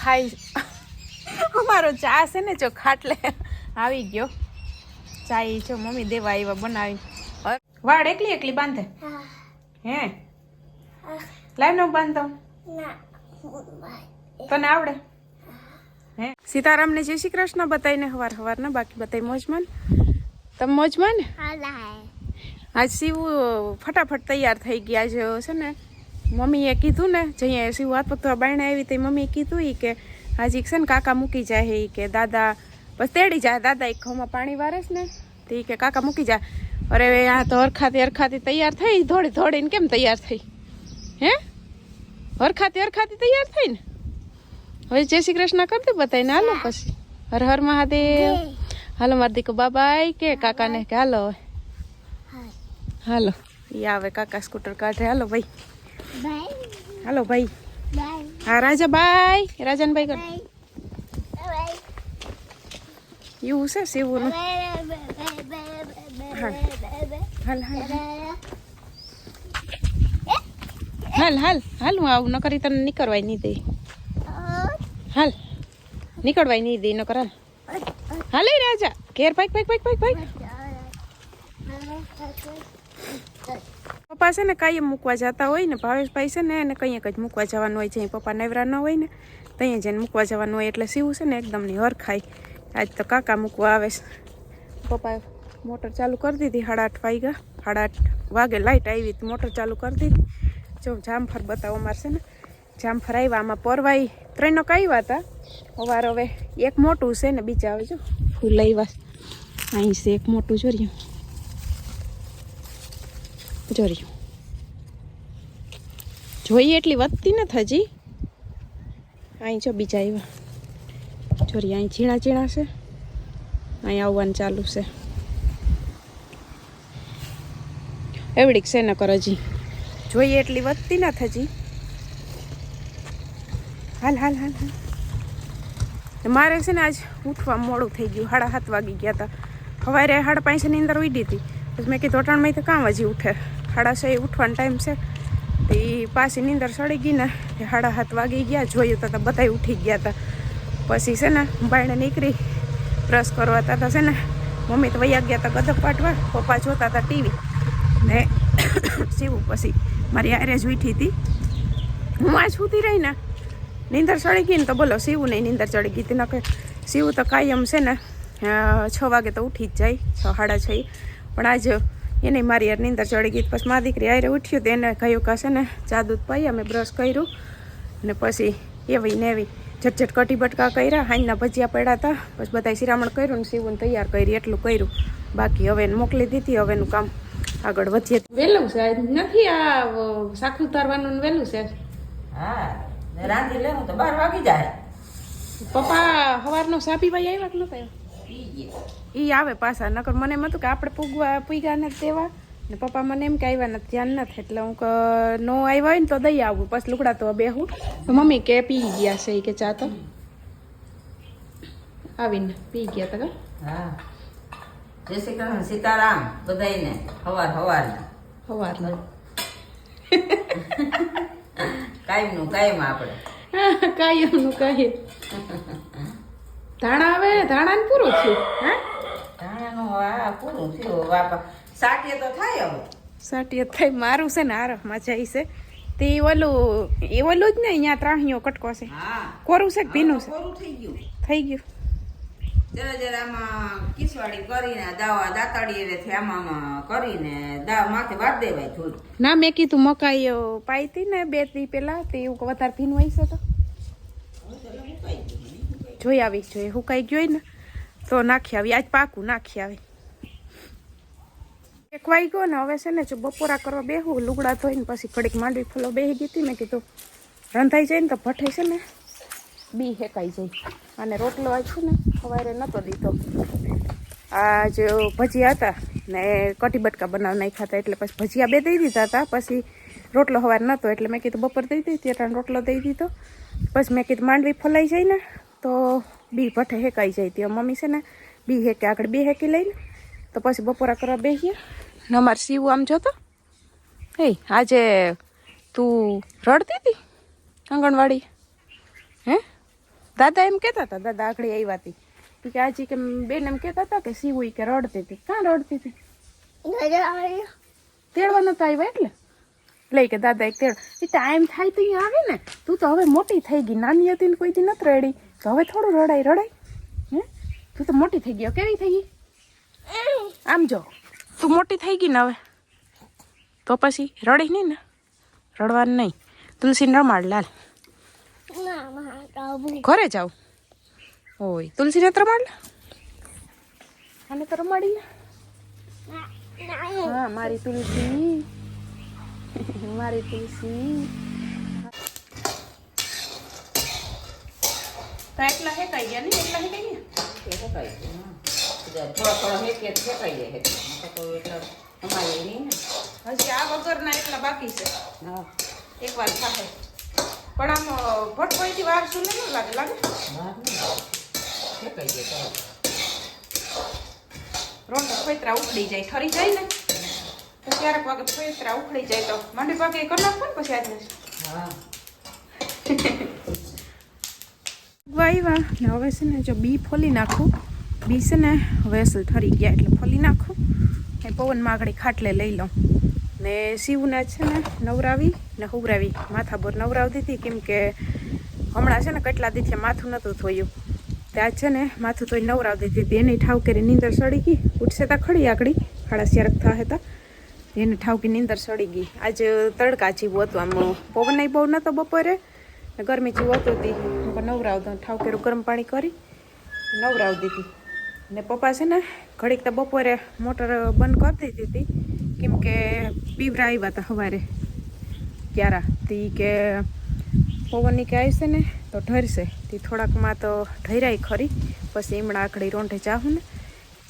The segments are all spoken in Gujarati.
ખાઈ અમારો ચા છે ને જો ખાટલે આવી ગયો. ચા એ જો મમ્મી દેવા આવ્યા બનાવી. વાડ વાળ એકલી એકલી બાંધે? હે. લાઈવ નો બાંધો? તને આવડે? હે? સીતારામને જય શ્રી કૃષ્ણ બતાવીને હવાર હવારના બાકી બતાવી મોજમાં તમે મોજમાં ને આજ શિવ ફટાફટ તૈયાર થઈ ગયા છે ને? મમ્મીએ કીધું ને જઈએ શિવ વાત પગ બાયણે આવી તે મમ્મીએ કીધું એ કે હાજી છે ને કાકા મૂકી જાય એ કે દાદા બસ તેડી જાય દાદા એક ઘઉંમાં પાણી વારસ ને. તે કે કાકા મૂકી જાય અરે આ તો હરખાતી હરખાતી તૈયાર થઈ ધોળી દોડીને કેમ તૈયાર થઈ? હે? હરખાતી હરખાતી તૈયાર થઈ ને? હવે જય શ્રી કૃષ્ણ કરતી બતાવીને હાલો પછી. હર હર મહાદેવ. હાલો માર દીકો બાબાઈ કે કાકાને કે હાલો હાલો. ઈ આવે કાકા સ્કૂટર કાઢે હાલો ભાઈ. હાલો ભાઈ. હા રાજા બાય. રાજાનભાઈ કર. એવું છે શિવનું હાલ હાલ હાલ. હાલ હાલ હું આવું. ન કરી તને નીકળવાય નહીં દે. હાલ. નીકળવાય નહીં દે ન કર હાલ હાલે રાજા. ઘેર ભાઈ ભાઈ ભાઈ ભાઈ ભાઈ પપ્પા છે ને કાંઈ મૂકવા જતા હોય ને, ભાવેશભાઈ છે ને એને કંઈક જ મૂકવા જવાનું હોય, જ્યાં પપ્પા નવરા ન હોય ને, ત્યાં જઈને મૂકવા જવાનું હોય. એટલે સીવું છે ને એકદમની હરખાય આજ તો કાકા મૂકવા આવે છે. પપ્પાએ મોટર ચાલુ કરી દીધી, સાડા વાગ્યા. સાડા વાગે લાઇટ આવી મોટર ચાલુ કરી દીધી. જો જામફર બતાવો મારશે ને. જામફર આવ્યા, આમાં પરવાઈ ત્રણનો આવ્યા હતા. અવાર હવે એક મોટું છે ને, બીજા આવે જો ફૂલ આવ્યા. અહીં છે એક મોટું જોર્યું જોર્યું જોઈએ એટલી વધતી નથી હજી. અહીં જો બીજા આવ્યા. જોરી અહીં ઝીણા ઝીણા છે. અહીં આવવાનું ચાલુ છે. એવડીક છે ન કર હજી. જોઈએ એટલી વધતી નથી હજી. હાલ હાલ હાલ હાલ. મારે છે ને આજ ઉઠવા મોડું થઈ ગયું. સાડા સાત વાગી ગયા હતા સવારે સાડા પાંચની અંદર ઉડી હતી. પછી મેં કીધું અટાણમાં તો કામ હજી ઉઠે. સાડા છ ઉઠવાનો ટાઈમ છે. તો પાછી નીંદર સડી ગઈ ને, તે સાડા સાત વાગી ગયા, જોયું તો બધા ઉઠી ગયા હતા પછી છે ને, બાયણે નીકળી બ્રશ કરવા હતા છે ને, મમ્મી તો વૈયા ગયા હતા ગદક પાટવા, પપ્પા જોતા હતા ટીવી. ને સીવું પછી, મારી આરે જ ઉઠી હતી હું આ સુતી રહી ને, નીંદર ચડી ગઈ ને તો બોલો સીવું નહીં નીંદર ચડી ગઈ હતી નકે સીવું તો કાયમ છે ને છ વાગે તો ઉઠી જ જાય, છ સાડા છ પણ આજ એને મારી યાર નીંદર ચડી ગઈ. પછી મારી દીકરી આરે ઉઠ્યું તો એને કહ્યું કશે ને ચા દૂધ પાઈ અમે બ્રશ કર્યું. ને પછી એવી ને એવી ઝટઝટ કટી બટકા કર્યા હાંજના ભજીયા પડ્યા હતા પછી બધા શિરામણ કર્યું ને સીવું તૈયાર કરી એટલું કર્યું. બાકી હવે મોકલી દીધી હવેનું કામ આગળ વધીએ. વહેલું છે? નથી આ શાક ઉતારવાનું વહેલું છે? હા રાંધી લેવું તો બાર વાગી જાય. પપ્પા સવારનો સાપી ભાઈ આવ્યા કે નતા ઈ આવે પાછા નકર મને એમ હતું કે આપણે પૂગવા પૂગ્યા નથી દેવા ને પપ્પા મને એમ કે આવ્યા નથી ધ્યાન નથી. એટલે હું ક નો આવ્યા હોય ને તો દઈ આવું. પછી લુકડા તો બેહું. મમ્મી કે પી ગયા છે કે ચા તો. આવીને પી ગયા તા હા. જય શ્રી કૃષ્ણ સીતારામ બધાને હવાર હવાર. હવાર કાયમનું કાયમ આપણે. એમનું કાંઈ ધાણા આવે ધાણા ને પૂરું થયું. હા? ધાણાનું હા પૂરું થયું. બાપા સાટીએ તો થાય હવે. સાટીએ થાય. મારું છે ને આરફમાં જાય છે. તે ઓલું એ ઓલું જ ને અહીંયા ત્રાહીઓ કટકો છે. કોરું છે કે ભીનું છે? થઈ ગયું. થઈ ગયું. જરા જરા આમાં કિસવાડી કરીને દાવા દાતાડી એવેથી આમાં કરીને દા માથે વાત દેવાય થોડી. ના મેં કીધું મકાઈ પાઈ હતી ને બે દી પેલા તે એવું વધારે ભીનું હોય છે તો. જોઈ આવી જોઈએ સુકાઈ ગયો ને, તો નાખી આવી. આજ પાકું નાખી આવી. એક વાઈ ગયો ને, હવે છે ને જો બપોરા કરવા બેહું, લુગડા ધોઈને પછી ઘડીક માંડવી ફલો બેહી ગઈ હતી મેં કીધું, રંધાઈ જાય ને તો ભઠે છે ને, બી હેકાઈ જાય. અને રોટલો છે ને, સવારે નહોતો દીધો. આ જે ભજીયા હતા ને કટી બટકા બનાવી નાખ્યા હતા, એટલે પછી ભજીયા બે દઈ દીધા હતા, પછી રોટલો સવારે નહોતો એટલે મેં કીધું બપોર દઈ દીધી એટલે રોટલો દઈ દીધો. પછી મેં કીધું માંડવી ફલાઈ જાય ને તો બી ભઠે હેકાઈ જાય ત્યાં મમ્મી છે ને બી હેકે આગળ બે હેકી લઈને તો પછી બપોરા કરવા બેસીએ ને અમારે સીવું આમ જોતો. હે આજે તું રડતી હતી આંગણવાડી? હે? દાદા એમ કહેતા હતા દાદા આગળ આવ્યા હતી કે આજે કે બેન એમ કહેતા હતા કે સીવું ઈ કે રડતી હતી. કાં રડતી હતી? તેડવા નતા આવ્યા એટલે? લઈ કે દાદા એક તેડ. એ ટાઈમ થાય તો અહીંયા આવે ને. તું તો હવે મોટી થઈ ગઈ નાની હતી ને કોઈથી નથી રડી. તો હવે થોડું રડાય રડાય. હે? તું તો મોટી થઈ ગઈ કેવી થઈ? ગઈ આમ જો. તું મોટી થઈ ગઈ ને હવે. તો પછી રડી નહીં ને? રડવાનું નહીં. તુલસીને રમાડ લાલ. ઘરે જાવ ઓય તુલસીને તો રમાડ લે. આને તો રમાડી હા મારી તુલસી. મારી તુલસી. તો એટલા હેકાઈ ગયા નહીં? એટલા હેકાઈ ગયા? એ શકાય છે, હા. બધા થોડા થોડા હેકે તો શેકાઈ જાય હેકે. એટલે અમારે નહીં હજી આ વગરના એટલા બાકી છે. હા. એક વાર થાય પણ આમ ભટકોઈથી વાર શું નહીં લાગે લાગે. શેકાઈ જાય તરત. રોંઢા ઉખડી જાય ઠરી જાય ને? તો ક્યારેક વાગે ફોતરા ઉખડી જાય તો માંડી પાકે કરી નાખો ને પછી આજે હા. વાયવા ને હવે છે ને જો બી ફોલી નાખું. બી છે ને વેસલ ઠરી ગયા એટલે ફોલી નાખું. એ પવનમાં આગળ ખાટલે લઈ લઉં. ને શિવને છે ને નવરાવી ને હુવરાવી. માથાભર નવરાવતી હતી કેમ કે હમણાં છે ને કેટલા દીથી માથું નહોતું થયું ત્યાં છે ને માથું ધોઈ નવરાવતી હતી એની ઠાવ નીંદર સડી ગઈ. ઉઠશે તા ખડી આગળી. ખાડા સ્યારક થા હતા. એને ઠાવકી નીંદર સડી ગઈ. આજે તડકા જેવું હતું. આમ પવન બહુ નહોતો બપોરે. ને ગરમી જેવું હતું હતી દઉં ઠાવકેરું ગરમ પાણી કરી, નવરાવ દીધી. ને પપ્પા છે ને ઘડીક તો બપોરે મોટર બંધ કરી દીધી હતી. કેમ કે પીવરા આવ્યા હતા સવારે ક્યારા? તી કે પવનની કે આવશે ને, તો ઢરશે. તે થોડાકમાં તો ઢરાય ખરી. પછી હમણાં આખડી રોંઢે જાહું ને,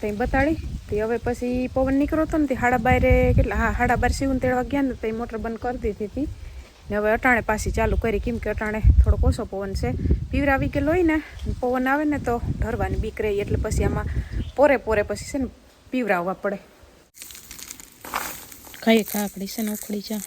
ત્યાં બતાડી. તે હવે પછી પવન નીકળો હતો ને તે હાડા બારે કેટલા, હા, હાડા બાર સીવું તેડવા ગયા ને તો મોટર બંધ કરી દીધી હતી. ને હવે અટાણે પાછી ચાલુ કરી. કેમ કે અટાણે થોડોક ઓછો પવન છે. પીવરાવી કે લોહીને પવન આવે ને તો ઢરવાની બીક રહી. એટલે પછી આમાં પોરે પોરે પછી છે ને પીવરાવવા પડે. કઈ કાકડી છે ને ઉખડી જા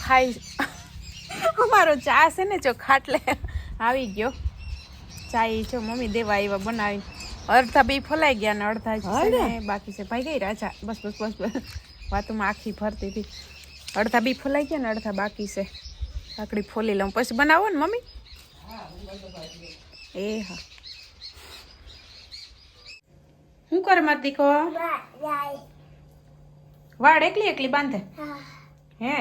ખાઈ. અમારો ચા છે ને જો ખાટલે આવી ગયો. ચા એ જો મમ્મી દેવા એવા બનાવી. અડધા બી ફલાઈ ગયા ને અડધા જ ને બાકી છે. ભાઈ ગઈ રાજા? બસ બસ બસ બસ. વાતોમાં આખી ફરતી હતી. અડધા બી ફલાઈ ગયા ને અડધા બાકી છે. આકડી ફોલી લઉં. પછી બનાવો ને મમ્મી? એ હા. શું કરે માર દીકો વાળ એકલી એકલી બાંધે? હે?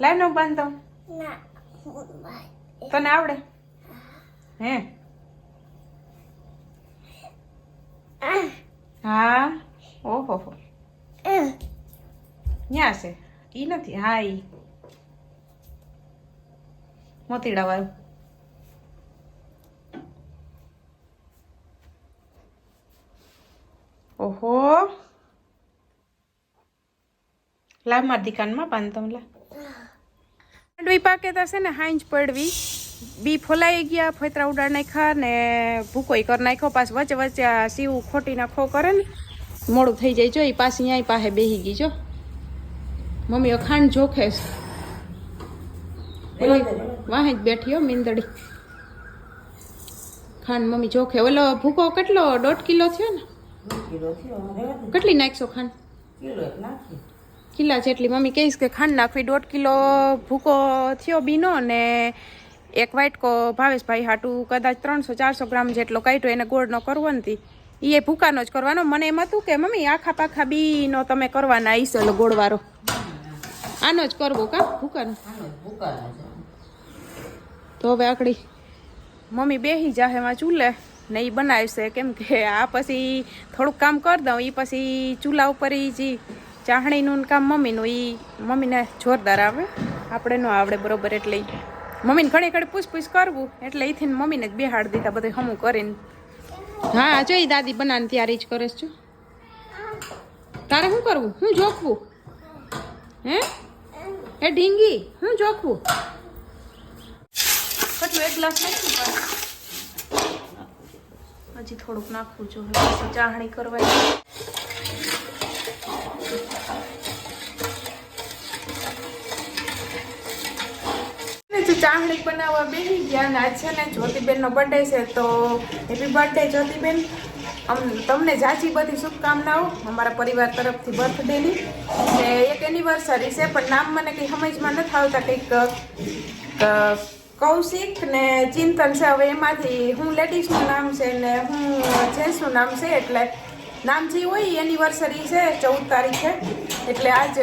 લાવ નો બાંધતો તને આવડે હે હા ઓહો હો ન્યા છે ઈ નથી હા ઈ મોતીડા વાળું ઓહો લાવ માર દીકાનમાં બાંધતો લા માંડવી પાકે થશે ને હાંજ પડવી. બી ફોલાઈ ગયા ફોતરા ઉડાડ નાખ્યા ને ભૂકોઈ કરી નાખ્યો. પાછ વચ્ચે વચ્ચે આ સીવું ખોટી નાખો કરે ને મોડું થઈ જાય. જો એ પાછી અહીંયા પાસે બેસી ગઈ જો. મમ્મી ખાંડ જોખે છે. વાહે જ બેઠી હો મીંદડી. ખાંડ મમ્મી જોખે. ઓલો ભૂકો કેટલો દોઢ કિલો થયો ને. કેટલી નાખશો ખાંડ? કિલો નાખી કિલ્લા જેટલી મમ્મી કહીશ કે ખાંડ નાખવી દોઢ કિલો ભૂકો થયો બીનો ને એક વાટકો ભાવેશભાઈ હાટું કદાચ ત્રણસો ચારસો ગ્રામ જેટલો કાઢ્યો એને ગોળનો કરવો નથી એ ભૂકાનો જ કરવાનો. મને એમ હતું કે મમ્મી આખા પાખા બીનો તમે કરવાના આઈસલો ગોળવાળો. આનો જ કરવો કા? ભૂકાનો. તો હવે આકડી મમ્મી બેહી જાહે એમાં ચૂલે ને એ બનાવશે. કેમ કે આ પછી થોડુંક કામ કરી દઉં એ પછી ચૂલા ઉપર એ જે ચાહણીનું કામ મમ્મીનું એ મમ્મીને જોરદાર આવે. આપણે ન આવડે બરોબર એટલે મમ્મીને ઘડી ઘડી પૂછપૂછ કરવું, એટલે એથી મમ્મીને જ બેહાડ દીધા બધું હમું કરીને. હા જોઈ દાદી બનાને તૈયારી જ કરે છું તારે શું કરવું? શું જોખવું? હે? એ ઢીંગી શું જોખવું? કેટલું એક ગ્લાસ નાખ્યું હજી થોડુંક નાખવું જોઈએ ચાહણી કરવાની. ચાહણી બનાવવા બેસી ગયા અને આજ છે ને જ્યોતિબેનનો બર્થડે છે, તો હેપી બર્થડે જ્યોતિબેન. તમને જાજી બધી શુભકામનાઓ અમારા પરિવાર તરફથી બર્થડેની ને. એક એનિવર્સરી છે, પણ નામ મને કંઈ સમજમાં નથી આવતા, કંઈક કૌશિક ને ચિંતન છે. હવે એમાંથી હું લેડીઝનું નામ છે ને હું જેન્ટ્સનું નામ છે, એટલે નામ જે હોય એનિવર્સરી છે, ચૌદ તારીખે. એટલે આજ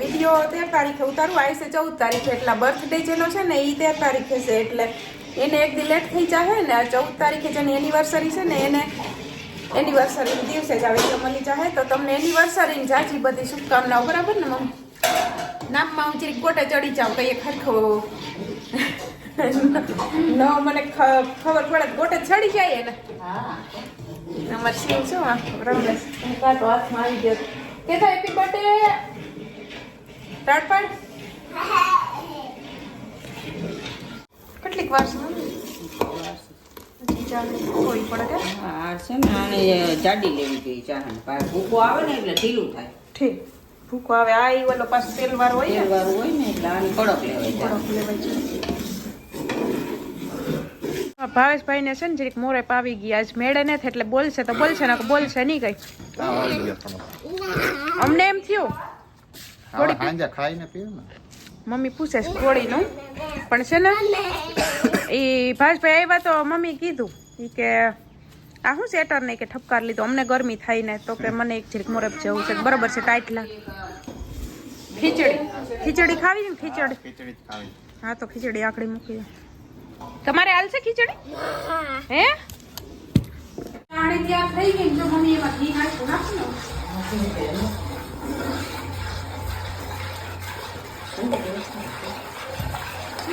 વીડિયો તેર તારીખે ઉતારું. આવી છે ચૌદ તારીખે, એટલે બર્થડે જેનો છે ને એ તેર તારીખે છે. એટલે એને એક દી લેટ થઈ જાય ને, આ ચૌદ તારીખે જેની એનિવર્સરી છે ને, એને એનિવર્સરી દિવસે જ આવી મળી જાય તો તમને એનિવર્સરી જાજી બધી શુભકામનાઓ, બરાબર ને, મમ્મી? નામમાં હું જરીક ગોટે ચડી જાઉં, કઈ ખરખો ન મને ખબર પડે તો ગોટે ચડી જાય ને હા અમાર શિવ શું આ રમેશ તમે કાંટો હાથમાં આવી ગયો. કે થાય હેપી બર્થડે. તડપડ કેટલીક વાર છે મમ્મી? હજી પડે કે? હા છે ને આને જાડી લેવી જોઈએ ચાહણ. પાછું ભૂકો આવે ને એટલે ઢીલું થાય. ઠીક. ભૂકો આવે આ એ ઓલો પાછું તેલ વાર હોય ને? તેલવાળું હોય ને એટલે આને કડક લેવાય કડક લેવાય છે. આ ભાવેશભાઈને છે ને જરીક મોરે પાવી ગયા આજ મેળે નથી એટલે બોલશે તો બોલશે ને બોલશે નહીં કઈ. અમને એમ થયું. સાંજે ખાઈને ને. મમ્મી પૂછે છે ગોળીનું. પણ છે ને એ ભાવેશભાઈ આવ્યા તો મમ્મી કીધું ઈ કે આ શું સેટર નહીં કે ઠપકાર લીધો? અમને ગરમી થાય ને તો કે મને એક જરીક મોરબ જવું છે. બરોબર છે ટાઈટ લાગે ખીચડી. ખીચડી ખાવી ને ખીચડી? ખીચડી હા તો ખીચડી આકડી મૂકી તમારે હાલશે ખીચડી? હે?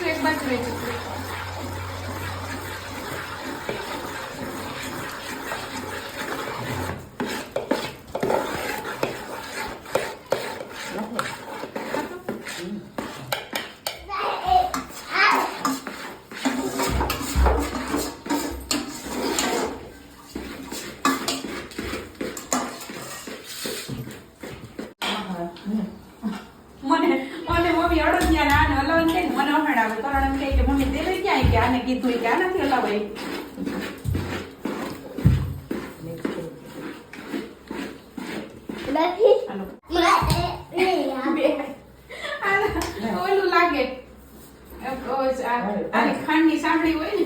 એક બાજુ રહી જશે? મને મને મમ્મી અડદિયા ને આને હલાવવાનું કહે ને મને કારણ એમ કે મમ્મી તે લઈ ક્યાં કે આને કીધું કે આ નથી હલાવાય. ઓલું લાગે. ઓ, આ- ખાંડની સાંભળી હોય ને.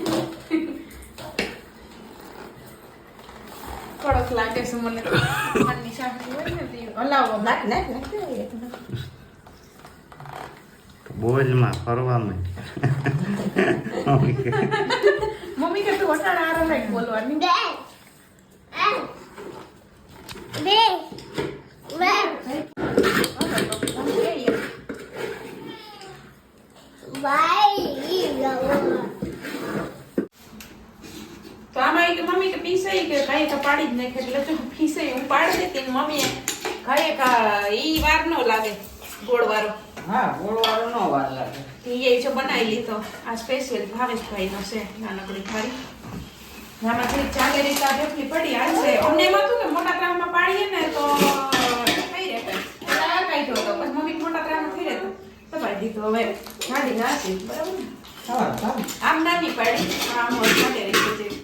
કડક લાગે છે મને. ખાંડની સાંભળી હોય ને તે હલાવો નાખ નાખ નાખ. બોજમાં ફરવામાં મમ્મી કે તું અટાણા આરો લાઈક બોલવાની. તો આમાં કે મમ્મી કે પીસે કે કાંઈ તો પાડી જ નાખે એટલે જો પીસે હું પાડી દેતી મમ્મી મમ્મીએ કાંઈ ઈ વાર નો લાગે ગોળ વાળો હા ગોળવાળો નો વાર લાગે. એ જો બનાવી લીધો. આ સ્પેશિયલ ભાવેશભાઈનો છે નાનકડી થાળી. આમાં જે ચાલે રીતે આ ઢેફલી પડી હાલશે અમને એમ હતું કે મોટા ત્રામમાં પાડીએ ને તો થઈ રહે આ કાઢ્યો હતો પછી મમ્મી મોટા ત્રામમાં થઈ રહેતો. તો પાડી દીધો હવે ગાડી નાસી બરાબર ને? આમ નાની પાડી. આમ ચાલે રીતે